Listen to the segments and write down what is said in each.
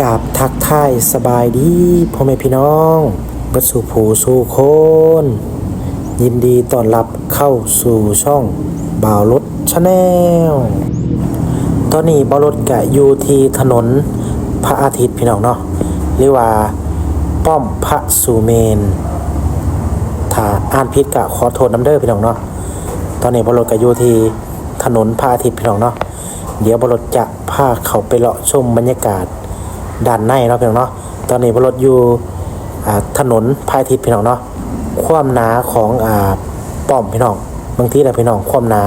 กราบทักทายสบายดีพ่อแม่พี่น้องบัสู่ผูสู่โคนยินดีต้อนรับเข้าสู่ช่องบ่าวรถชาแนลตอนนี้บ่าวรถกะอยู่ที่ถนนพระอาทิตย์พี่น้องเนาะหรือว่าป้อมพระสุเมนถ้าอ่านผิดกะขอโทษน้ำเด้อพี่น้องเนาะตอนนี้บารถก็อยู่ที่ถนนพระอาทิตย์พี่น้องเนาะเดี๋ยวบรถจะพาเขาไปเลาะชมบรรยากาศ ด้านในเนาะพี่น้องเนาะตอนนี้บรถอยู่ถนนพระอาทิตย์พี่น้องเนาะความหนาของอ่าป้อมพี่น้องบางทีนะพี่น้องความหนา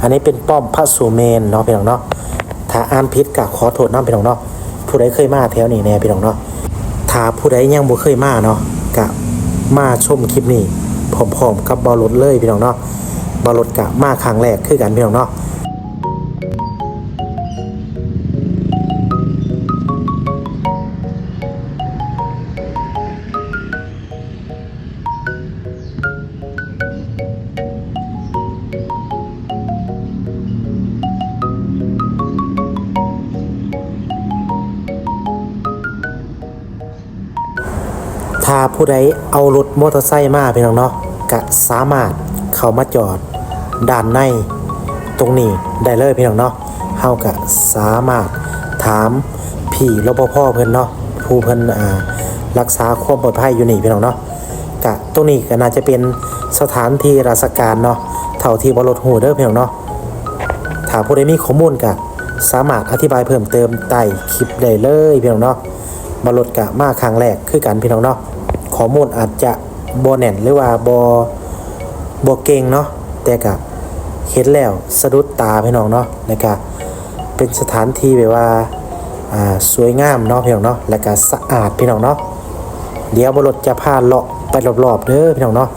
อันนี้เป็นป้อมพระสุเมนเนาะพี่น้องเนาะถ้าอ่านผิดกะขอโทษน้ำพี่น้องเนาะผู้ใดเคยมาแถวนี้แน่พี่น้องเนาะถ้าผู้ใดยังบ่เคยมาเนาะกะมาชมคลิปนี้พร้อมๆกับบอลรถเลยพี่น้องเนาะบอลรถกะมาครั้งแรกคือกันพี่น้องเนาะ ผู้ใดเอารถมอเตอร์ไซค์มาพี่น้องเนาะก็สามารถเข้ามาจอดด้านในตรงนี้ได้เลยพี่น้องเนาะเฮาก็สามารถถามพี่รปภเพิ่นเนาะผู้เพิ่นอ่ารักษาความปลอดภัยอยู่นี่พี่น้องเนาะกะตรงนี้ก็น่าจะเป็นสถานที่ราชการเนาะเท่าที่บรถหูเด้อพี่น้องเนาะถ้าผู้ใดมีข้อมูลก็สามารถอธิบายเพิ่มเติมใต้คลิปได้เลยพี่น้องเนาะบรถกะมาครั้งแรกคือกันพี่น้องเนาะ ข้อมูลอาจจะบ่แน่นหรือว่าบ่บ่เก่งเนาะแต่ก็เห็นแล้วสะดุดตาพี่น้องเนาะแล้วก็เป็นสถานที่แบบว่าอ่าสวยงามเนาะพี่น้องเนาะแล้วก็สะอาดพี่น้องเนาะเดี๋ยวบรถจะพาเลาะไปรอบๆเด้อพี่น้องเนาะ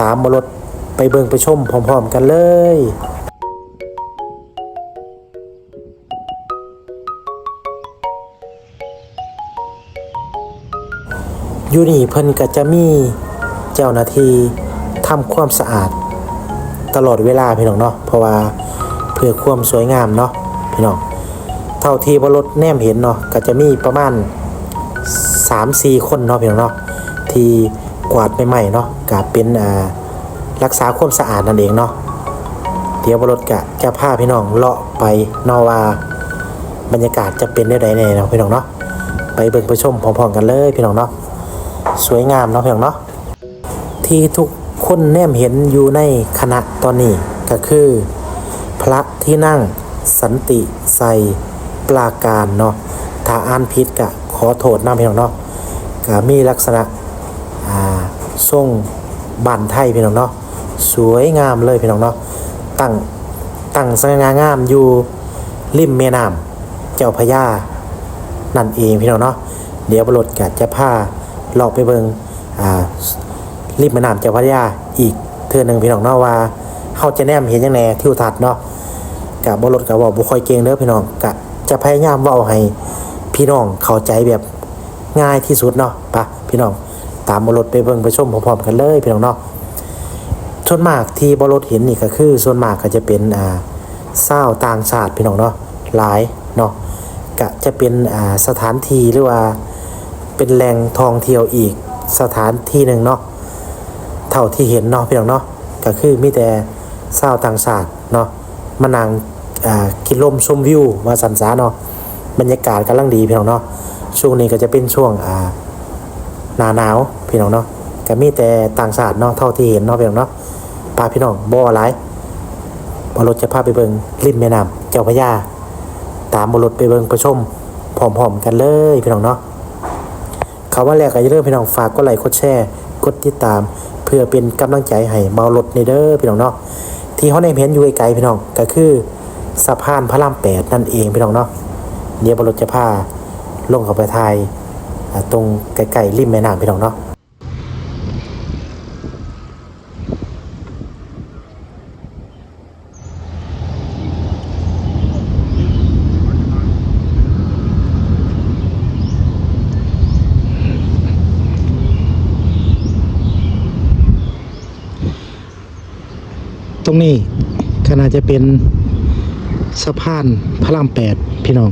ตามบรถไปเบิ่งไปชมพร้อมๆกันเลย อยู่นี่เพิ่นก็จะมีเจ้าหน้าที่ทำความสะอาด ตลอดเวลาพี่น้องเนาะเพราะว่าเพื่อความสวยงามเนาะพี่น้องเท่าที่บรถแนมเห็นเนาะก็จะมีประมาณ3-4คนเนาะพี่น้องเนาะที่กวาดใหม่ๆเนาะก็เป็นอ่ารักษาความสะอาดนั่นเองเนาะเดี๋ยวบรถกะจะพาพี่น้องเลาะไปเนอว่าบรรยากาศจะเป็นได้ใดแน่เนาะพี่น้องเนาะไปเบิ่งไปชมพร้อมๆกันเลยพี่น้องเนาะ สวยงามเนาะเพียงเนาะที่ทุกคนแนมเห็นอยู่ในคณะตอนนี้ก็คือ พระที่นั่งสันติใสปราการเนาะถ้าอ่านผิดกะขอโทษนะพี่น้องเนาะก็มีลักษณะทรงบานไทยพี่น้องเนาะสวยงามเลยพี่น้องเนาะตั้งตั้งสง่างามอยู่ริมแม่น้ำเจ้าพระยานั่นเองพี่น้องเนาะเดี๋ยวบรถกะจะพา เราไปเบิงอ่ารีบแม่น้ำเจ้าพระยาอีกเทือหนึ่งพี่น้องเนาะว่าเฮาจะแนมเห็นยังไงทิวทัศน์เนาะกะบบรถกะเว่าบ่ค่อยเก่งเด้อพี่น้องกะจะพยายามว้าให้พี่น้องเข้าใจแบบง่ายที่สุดเนาะไปะพี่น้องตามบรถไปเบิ่งไปชมพร้อมๆกันเลยพี่น้องเนาะส่วนมากที่บรถเห็นนี่ก็คือ ส่วนมากก็จะเป็นอ่าเศร้าต่างชาติพี่น้องเนาะหลายเนาะก็จะเป็นอ่าสถานที่หรือว่า เป็นแหล่งท่องเที่ยวอีกสถานที่หนึ่งเนาะเท่าที่เห็นเนาะพี่น้องเนาะก็คือมีแต่ชาวต่างชาติเนาะมานั่งอ่ากินลมชมวิวมาสันสาเนาะบรรยากาศกำลังดีพี่น้องเนาะช่วงนี้ก็จะเป็นช่วงอ่าหนาหนาวพี่น้องเนาะก็มีแต่ต่างชาติเนาะเท่าที่เห็นเนาะพี่น้องเนาะพาพี่น้องบ่อหลายบอรถจะพาไปเบิงริมแม่น้ำเจ้าพระยาตามบรถไปเบิงประชมพร้อมๆกันเลยพี่น้องเนาะ เขาว่าแรกก็อย่าลืมพี่น้องฝากกดไลค์กดแชร์กดติดตาม เพื่อเป็นกำลังใจให้เมารถในเด้อพี่น้องเนาะที่เขาในเห็นอยู่ไกลๆพี่น้องก็คือสะพานพระรามแปดนั่นเองพี่น้องเนาะเดี๋ยวบรถจะพาลงเข้าไปทายตรงไกลๆริมแม่น้ำพี่น้องเนาะ รงนี้ก็น่าจะเป็นสะพานพระรามแปดพี่น้อง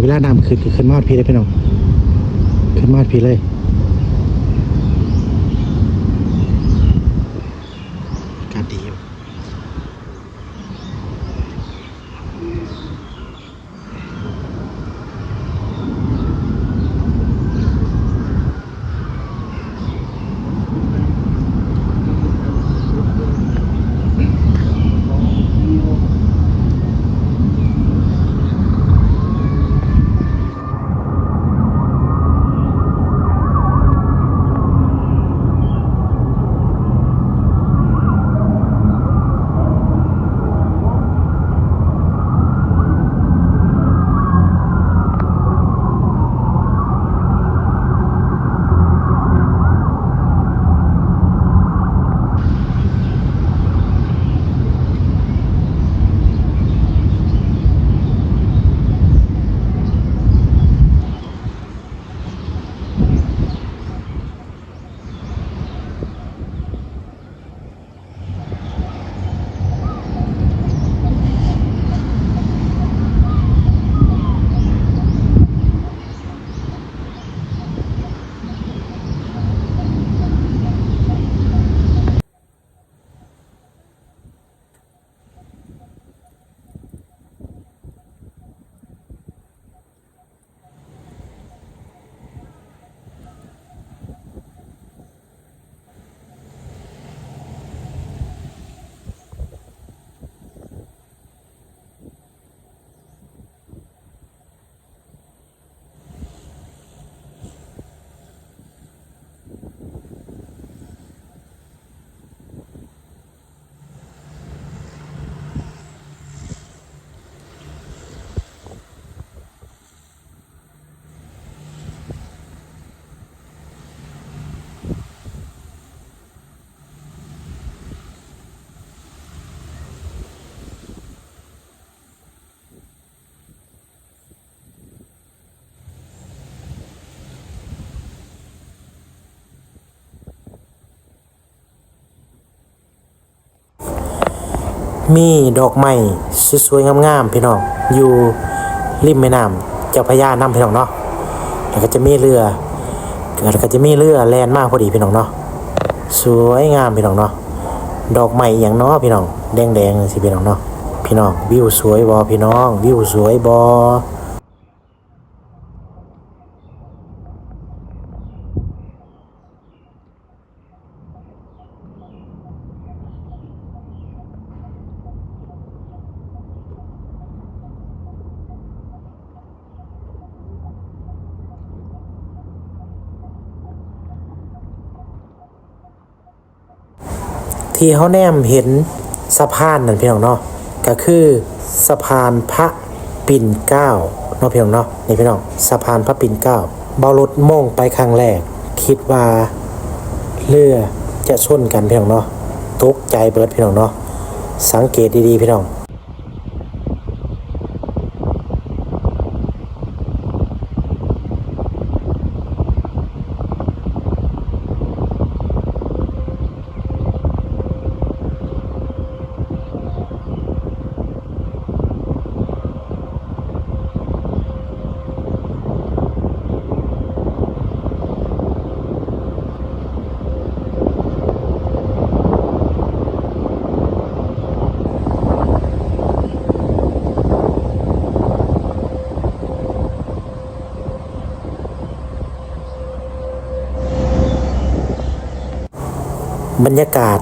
เวลาน้ำขึ้นคือขึ้นมาดพี่เลยพี่น้อง ขึ้นมาดพี่เลย มีดอกไม้สวยๆงามๆพี่น้องอยู่ริมแม่น้ำเจ้าพญาน้ำพี่น้องเนาะแล้วก็จะมีเรือแล้วก็จะมีเรือแล่นมากพอดีพี่น้องเนาะสวยงามพี่น้องเนาะดอกไม้อย่างเนาะพี่น้องแดงๆสิพี่น้องเนาะพี่น้องวิวสวยบอพี่น้องวิวสวยบอ ที่เขาแนมเห็นสะพานนั่นพี่น้องเนาะก็คือสะพานพระปิ่นเกล้าเนาะพี่น้องเนาะนี่พี่น้องสะพานพระปิ่นเกล้าเบารถมองไปครั้งแรก คิดว่าเรือจะชนกันพี่น้องเนาะตกใจเบิดพี่น้องเนาะสังเกตดีๆพี่น้อง บรรยากาศ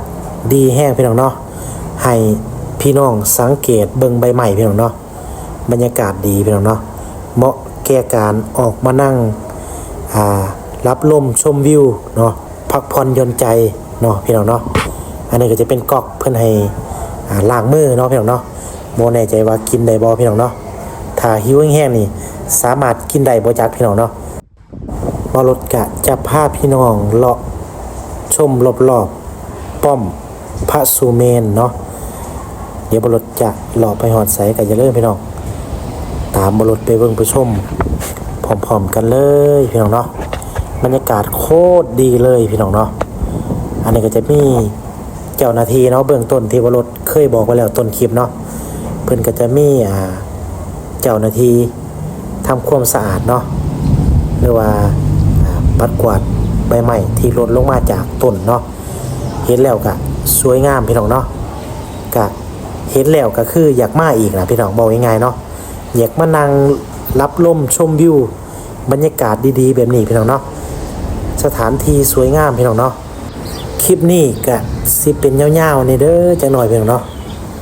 ดีแห้งพี่น้องเนาะให้พี่น้องสังเกตเบิ่งใบใหม่พี่น้องเนาะบรรยากาศดีพี่น้องเนาะเหมาะแก่การออกมานั่งรับลมชมวิวเนาะพักผ่อนยนใจเนาะพี่น้องเนาะอันนี้ก็จะเป็นกอกเพื่อนให้อ่าล้างมือเนาะพี่น้องเนาะโมแน่ใจว่ากินได้บ่พี่น้องเนาะถ้าหิวแห้งๆนี่สามารถกินได้บ่จักพี่น้องเนาะมารถกะจะพาพี่น้องเลาะชมรอบๆ ป้อมพระสุเมนเนาะเดี๋ยวบรถจะหล่อไปหอดใสกันอย่าเริ่มพี่น้องตามบรถไปเบิ่งไปชมพร้อมๆกันเลยพี่น้องเนาะบรรยากาศโคตรดีเลยพี่น้องเนาะอันนี้ก็จะมีเจ้าหน้าที่เนาะเบื้องต้นที่บรถเคยบอกไว้แล้วต้นคลิปเนาะเพิ่อนก็จะมีอ่าเจ้าหน้าที่ทำความสะอาดเนาะหรือว่าอ่าปัดกวาดใบไม้ที่หล่นลงมาจากต้นเนาะ เห็นแล้วก็สวยงามพี่น้องเนาะก็เห็นแล้วก็คืออยากมาอีกนะพี่น้องบอกง่ายๆเนาะอยากมานั่งรับลมชมวิวบรรยากาศดีๆ แบบนี้พี่น้องเนาะสถานที่สวยงามพี่น้องเนาะคลิปนี้ก็สิเป็นยาวๆในเด้อจังหน่อยพี่น้องเนาะ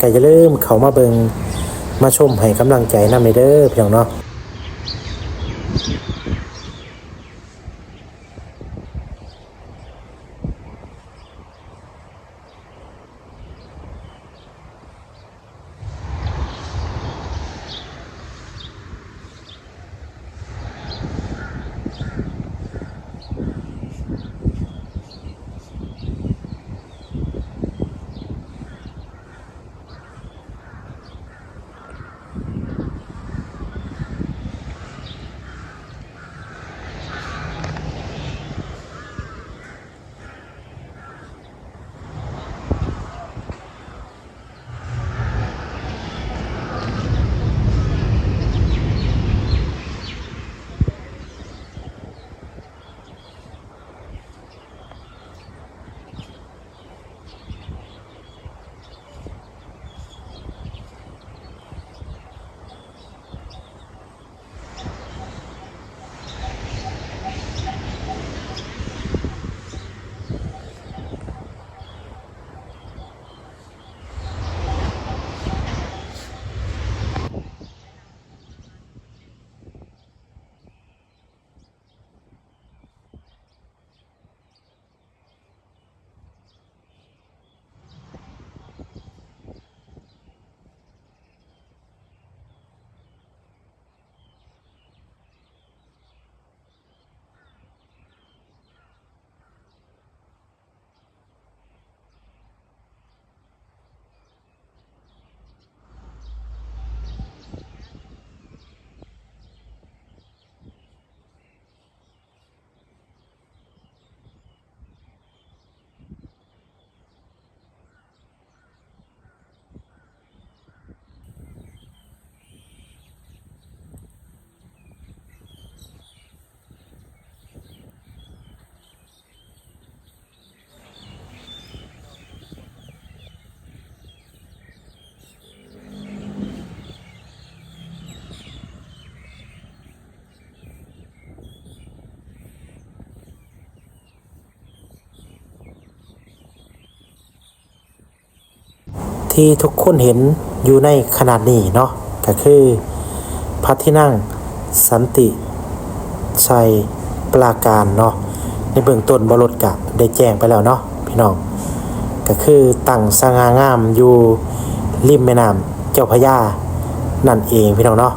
ก็จะเริ่าลืมเขามาเบิงมาชมให้กำลังใจนำในเด้อพี่น้องเนาะ ที่ทุกคนเห็นอยู่ในขนาดนี้เนาะก็คือพระที่นั่งสันติชัยปราการเนาะในเบื้องต้นบรถกับได้แจ้งไปแล้วเนาะพี่น้องก็คือตั้งสง่างามอยู่ริมแม่น้ำเจ้าพระยานั่นเองพี่น้องเนาะ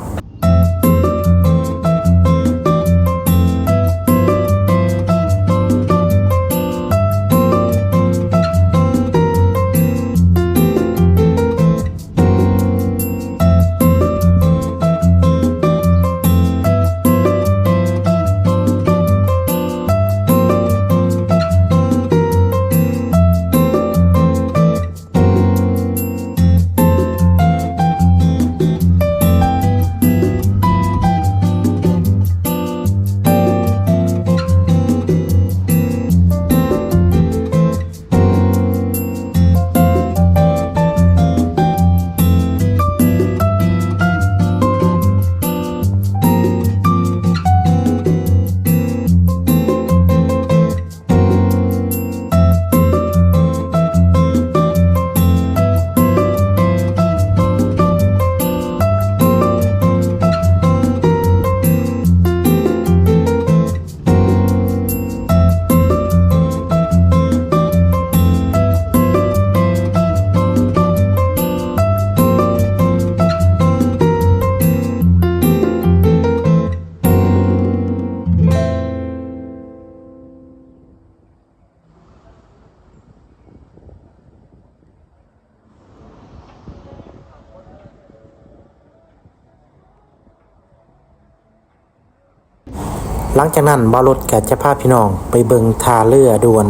หลังจากนั้นบารถก็จะพาพี่น้องไปเบิงท่าเรือด่วน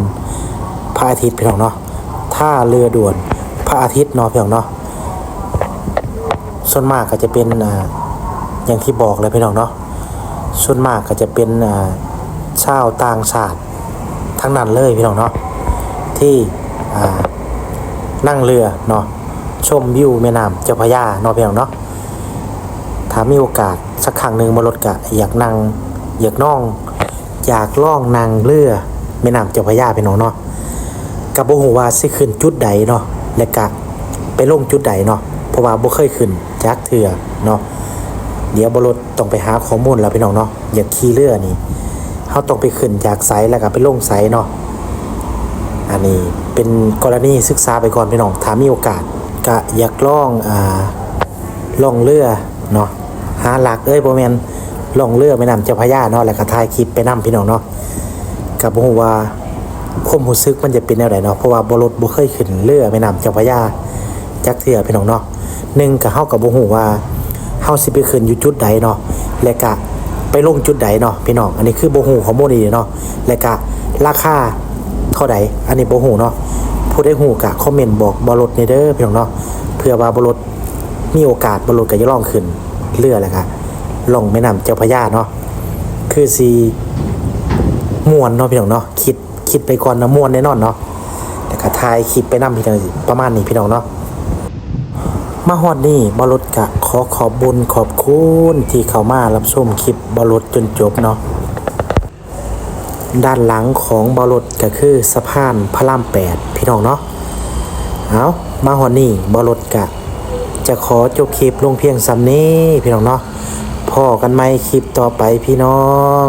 พระอาทิตย์พี่น้องเนาะท่าเรือด่วนพระอาทิตย์เนาะพี่น้องเนาะส่วนมากก็จะเป็นอ่าอย่างที่บอกเลยพี่น้องเนาะส่วนมากก็จะเป็นอ่าชาวต่างชาติทั้งนั้นเลยพี่น้องเนาะที่อ่านั่งเรือเนาะชมวิวแม่น้ำเจ้าพระยาเนาะพี่น้องเนาะถ้ามีโอกาสสักครั้งหนึ่งบนรถกะอยากนั่ง อยากน่องอยากล่องนั่งเรือแม่น้ำเจ้าพระยาพี่น้องเนาะกับบ่ฮู้ว่าสิขึ้นจุดใดเนาะและกะไปลงจุดใดเนาะเพราะว่าบ่เคยขึ้นจักเทื่อเนาะเดี๋ยวบรถต้องไปหาข้อมูลแล้วพี่น้องเนาะอย่าขี่เรือนี่เขาต้องไปขึ้นจากไซแล้วก็ไปลงไซเนาะอันนี้เป็นกรณีศึกษาไปก่อนพี่น้องถ้ามีโอกาสก็อยากล่องอ่าล่องเรือเนาะหาหลักเอ้ยบ่แม่น ล่องเรือแม่น้ำเจ้าพระยาเนาะแล้วก็ถ่ายคลิปไปนํพี่น้องเนาะก็บ่ฮู้ว่าความรู้สึกมันจะเป็นแนวใดเนาะเพราะว่าบรถบ่เคยขึ้นเรือแม่น้ำเจ้าพระยาจักเทื่อพี่น้องเนาะหนึ่งก็เฮาก็บ่ฮู้ว่าเฮาสิไปขึ้นอยู่จุดใดเนาะและกะไปลงจุดใดเนาะพี่น้องอันนี้คือบ่ฮู้ข้อมูลนี้เนาะและกะราคาเท่าใดอันนี้บ่ฮู้เนาะผู้ได้ฮู้กะคอมเมนต์บอกบ่ลดในเด้อพี่น้องเนาะเพื่อว่าบ่ลดมีโอกาสบ่ลดก็จะลองขึ้นเรือแหละค่ะ ลงแม่น้ำเจ้าพระยาเนาะคือสิม่วนเนาะพี่น้องเนาะคิดคิดไปก่อนนะมวนแน่นอนเนาะแต่ก็ถ่ายคลิปไปนำพี่น้องประมาณนี้พี่น้องเนาะมาฮอดนี่บอลดกะขอขอบบุญขอบคุณที่เข้ามารับชมคลิปบอลดจนจบเนาะด้านหลังของบอลดก็คือสะพานพระรามแปดพี่น้องเนาะเอามาฮอดนี่บอลดกะจะขอจบคลิปลงเพียงซ้ำนี้พี่น้องเนาะ พ่อกันไหมคลิปต่อไปพี่น้อง